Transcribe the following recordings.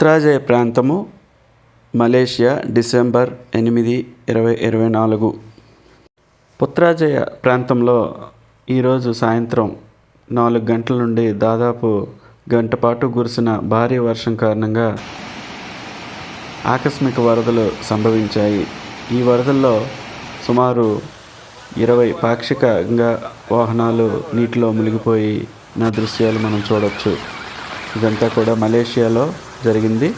పుత్రాజయ ప్రాంతము Malaysia December ఎనిమిది ఇరవై ఇరవై నాలుగు. పుత్రాజయ ప్రాంతంలో ఈరోజు సాయంత్రం నాలుగు గంటల నుండి దాదాపు గంట పాటు కురిసిన భారీ వర్షం కారణంగా ఆకస్మిక వరదలు సంభవించాయి. ఈ వరదల్లో సుమారు ఇరవై పాక్షికంగా వాహనాలు నీటిలో మునిగిపోయి నా దృశ్యాలు మనం చూడవచ్చు ఇదంతా కూడా మలేషియాలో జరిగింది.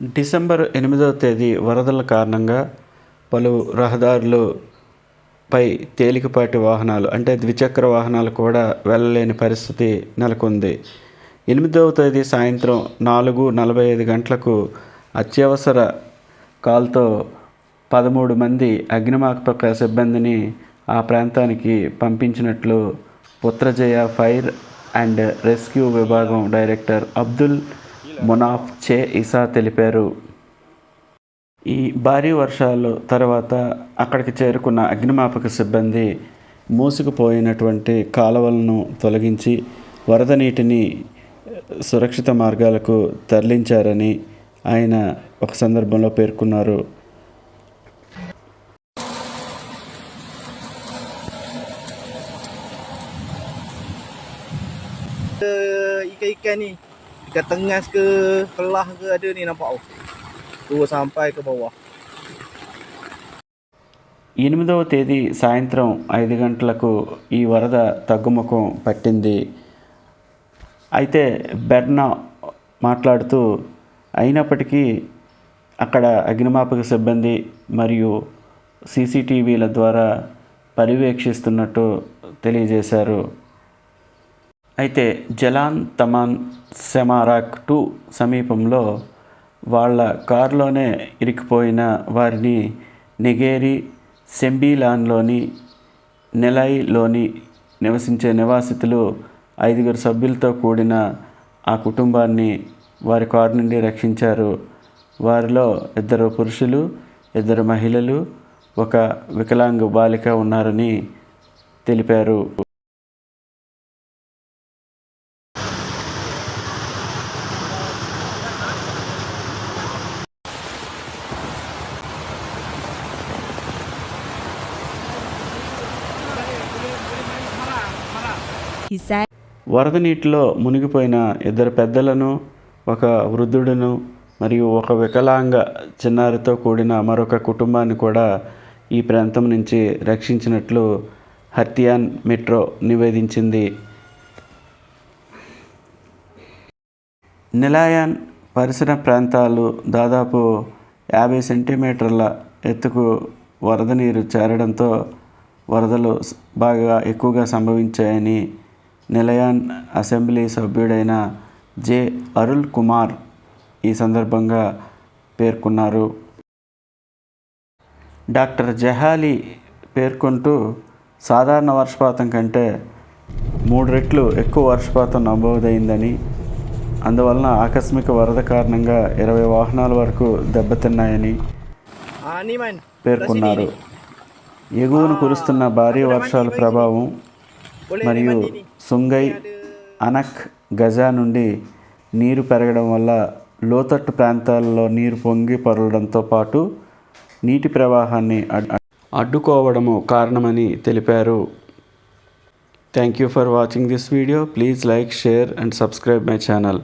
డిసెంబర్ ఎనిమిదవ తేదీ వరదల కారణంగా పలు రహదారులు పై తేలికపాటి వాహనాలు అంటే ద్విచక్ర వాహనాలు కూడా వెళ్ళలేని పరిస్థితి నెలకొంది. ఎనిమిదవ తేదీ సాయంత్రం నాలుగు నలభై ఐదు గంటలకు అత్యవసర కాల్తో పదమూడు మంది అగ్నిమాపక సిబ్బందిని ఆ ప్రాంతానికి పంపించినట్లు పుత్రజయ ఫైర్ అండ్ రెస్క్యూ విభాగం director Abdul Munaf Che Isa తెలిపారు. ఈ భారీ వర్షాలు తర్వాత అక్కడికి చేరుకున్న అగ్నిమాపక సిబ్బంది మూసుకుపోయినటువంటి కాలువలను తొలగించి వరద నీటిని సురక్షిత మార్గాలకు తరలించారని ఆయన ఒక సందర్భంలో పేర్కొన్నారు. ఇక ఇక్కని Dekat tengah ke Kelah ke ada ni nampak oh. Turun sampai ke bawah. ఎనిమిదవ తేదీ సాయంత్రం ఐదు గంటలకు ఈ వరద తగ్గుముఖం పట్టింది అయితే బెర్నా మాట్లాడుతూ అయినప్పటికీ అక్కడ అగ్నిమాపక సిబ్బంది మరియు సీసీటీవీల ద్వారా పర్యవేక్షిస్తున్నట్టు తెలియజేశారు అయితే జలాన్ తమాన్ సెమారాక్ టూ సమీపంలో వాళ్ళ కారులోనే ఇరికిపోయిన వారిని నెగేరి సెంబీలాన్లోని నెలైలోని నివసించే నివాసితులు ఐదుగురు సభ్యులతో కూడిన ఆ కుటుంబాన్ని వారి కారు నుండి రక్షించారు. వారిలో ఇద్దరు పురుషులు ఇద్దరు మహిళలు ఒక వికలాంగ బాలిక ఉన్నారని తెలిపారు. వరద నీటిలో మునిగిపోయిన ఇద్దరు పెద్దలను ఒక వృద్ధుడును మరియు ఒక వికలాంగ చిన్నారితో కూడిన మరొక కుటుంబాన్ని కూడా ఈ ప్రాంతం నుంచి రక్షించినట్లు హర్తియాన్ మెట్రో నివేదించింది. నిలాయాన్ పరిసర ప్రాంతాలు దాదాపు యాభై సెంటీమీటర్ల ఎత్తుకు వరద నీరు చేరడంతో వరదలు బాగా ఎక్కువగా సంభవించాయని నిలయాన్ అసెంబ్లీ సభ్యుడైన జె. అరుల్ కుమార్ ఈ సందర్భంగా పేర్కొన్నారు. డాక్టర్ జహాలి పేర్కొంటూ సాధారణ వర్షపాతం కంటే మూడు రెట్లు ఎక్కువ వర్షపాతం నమోదైందని అందువలన ఆకస్మిక వరద కారణంగా ఇరవై వాహనాల వరకు దెబ్బతిన్నాయని పేర్కొన్నారు. ఎగువను కురుస్తున్న భారీ వర్షాల ప్రభావం మరియు సుంగై అనక్ గజా నుండి నీరు పెరగడం వల్ల లోతట్టు ప్రాంతాల్లో నీరు పొంగి పొరలడంతో పాటు నీటి ప్రవాహాన్ని అడ్- అడ్డుకోవడము కారణమని తెలిపారు. Thank you for watching this video please like share and subscribe my channel